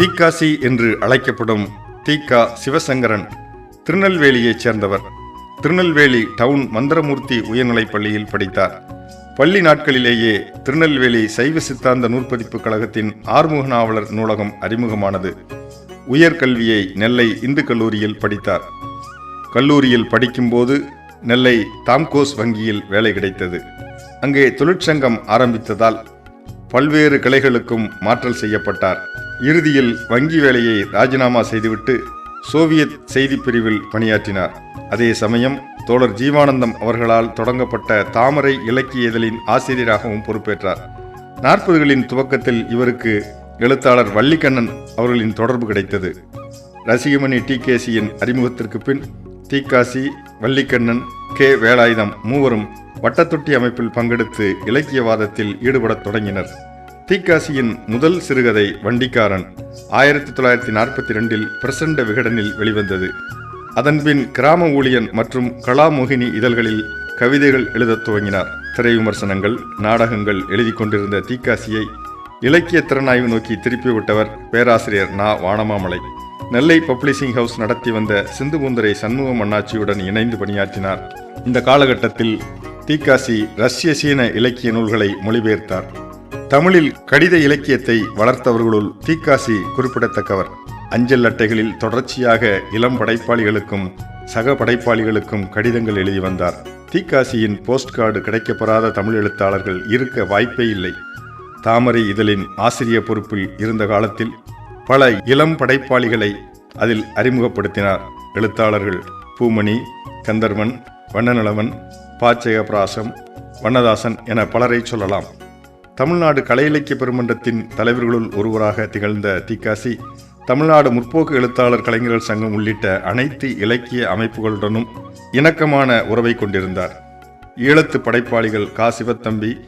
தீக்காசி என்று அழைக்கப்படும் தீகா சிவசங்கரன் திருநெல்வேலியைச் சேர்ந்தவர். திருநெல்வேலி டவுன் மந்திரமூர்த்தி உயர்நிலைப் பள்ளியில் படித்தார். பள்ளி நாட்களிலேயே திருநெல்வேலி சைவ சித்தாந்த நூற்பதிப்பு கழகத்தின் ஆறுமுக நாவலர் நூலகம் அறிமுகமானது. உயர்கல்வியை நெல்லை இந்து கல்லூரியில் படித்தார். கல்லூரியில் படிக்கும்போது நெல்லை தாம்கோஸ் வங்கியில் வேலை கிடைத்தது. அங்கே தொழிற்சங்கம் ஆரம்பித்ததால் பல்வேறு கிளைகளுக்கும் மாற்றல் செய்யப்பட்டார். இறுதியில் வங்கி வேலையை ராஜினாமா செய்துவிட்டு சோவியத் செய்திப் பிரிவில் பணியாற்றினார். அதே சமயம் தோழர் ஜீவானந்தம் அவர்களால் தொடங்கப்பட்ட தாமரை இலக்கிய இதழின் ஆசிரியராகவும் பொறுப்பேற்றார். நாற்பதுகளின் துவக்கத்தில் இவருக்கு எழுத்தாளர் வள்ளிக்கண்ணன் அவர்களின் தொடர்பு கிடைத்தது. ரசிகமணி டி கேசியின் அறிமுகத்திற்கு பின் தீக்காசி வள்ளிக்கண்ணன் கே வேலாயுதம் மூவரும் வட்டத்தொட்டி அமைப்பில் பங்கெடுத்து இலக்கியவாதத்தில் ஈடுபடத் தொடங்கினர். தீக்காசியின் முதல் சிறுகதை வண்டிக்காரன் ஆயிரத்தி தொள்ளாயிரத்தி நாற்பத்தி ரெண்டில் பிரசண்ட விகடனில் வெளிவந்தது. அதன்பின் கிராம ஊழியன் மற்றும் கலாமோகினி இதழ்களில் கவிதைகள் எழுதத் துவங்கினார். திரை விமர்சனங்கள் நாடகங்கள் எழுதி கொண்டிருந்த தீக்காசியை இலக்கிய திறனாய்வு நோக்கி திருப்பிவிட்டவர் பேராசிரியர் நா. வானமாமலை. நெல்லை பப்ளிஷிங் ஹவுஸ் நடத்தி வந்த சிந்துபுந்தரை சண்முகம் அண்ணாச்சியுடன் இணைந்து பணியாற்றினார். இந்த காலகட்டத்தில் தீக்காசி ரஷ்ய சீன இலக்கிய நூல்களை மொழிபெயர்த்தார். தமிழில் கடித இலக்கியத்தை வளர்த்தவர்களுள் தீக்காசி குறிப்பிடத்தக்கவர். அஞ்சல் அட்டைகளில் தொடர்ச்சியாக இளம் படைப்பாளிகளுக்கும் சக படைப்பாளிகளுக்கும் கடிதங்கள் எழுதி வந்தார். தீக்காசியின் போஸ்ட் கார்டு கிடைக்கப்பெறாத தமிழ் எழுத்தாளர்கள் இருக்க வாய்ப்பே இல்லை. தாமரை இதழின் ஆசிரிய பொறுப்பில் இருந்த காலத்தில் பல இளம் படைப்பாளிகளை அதில் அறிமுகப்படுத்தினார். எழுத்தாளர்கள் பூமணி கந்தர்வன் வண்ணநலவன் பாச்சேகபிராசம் வண்ணதாசன் என பலரை சொல்லலாம். தமிழ்நாடு கலை இலக்கிய பெருமன்றத்தின் தலைவர்களுள் ஒருவராக திகழ்ந்த தீக்காசி தமிழ்நாடு முற்போக்கு எழுத்தாளர் கலைஞர்கள் சங்கம் உள்ளிட்ட அனைத்து இலக்கிய அமைப்புகளுடனும் இணக்கமான உறவை கொண்டிருந்தார். ஈழத்து படைப்பாளிகள் கா. சிவத்தம்பி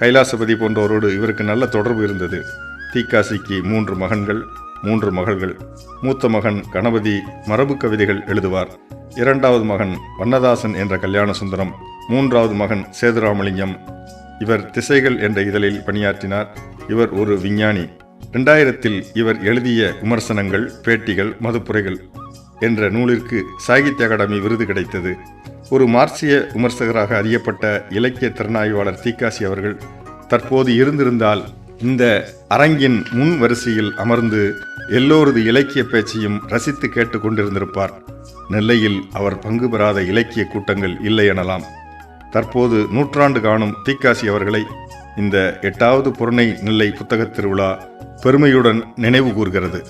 கைலாசபதி போன்றோரோடு இவருக்கு நல்ல தொடர்பு இருந்தது. தீக்காசிக்கு மூன்று மகன்கள் மூன்று மகள்கள். மூத்த மகன் கணபதி மரபு கவிதைகள் எழுதுவார். இரண்டாவது மகன் வண்ணதாசன் என்ற கல்யாண சுந்தரம். மூன்றாவது மகன் சேதுராமலிங்கம். இவர் திசைகள் என்ற இதழில் பணியாற்றினார். இவர் ஒரு விஞ்ஞானி. ரெண்டாயிரத்தில் இவர் எழுதிய விமர்சனங்கள் பேட்டிகள் மதுப்புரைகள் என்ற நூலிற்கு சாகித்ய அகாடமி விருது கிடைத்தது. ஒரு மார்க்சிய விமர்சகராக அறியப்பட்ட இலக்கிய திறனாய்வாளர் தீக்காசி அவர்கள் தற்போது இருந்திருந்தால் இந்த அரங்கின் முன் வரிசையில் அமர்ந்து எல்லோரது இலக்கிய பேச்சையும் ரசித்து கேட்டு கொண்டிருந்திருப்பார். நெல்லையில் அவர் பங்கு பெறாத இலக்கிய கூட்டங்கள் இல்லை எனலாம். தற்போது நூற்றாண்டு காணும் தீக்காசி அவர்களை இந்த எட்டாவது புறணை நெல்லை புத்தகத் திருவிழா பெருமையுடன் நினைவு கூர்கிறது.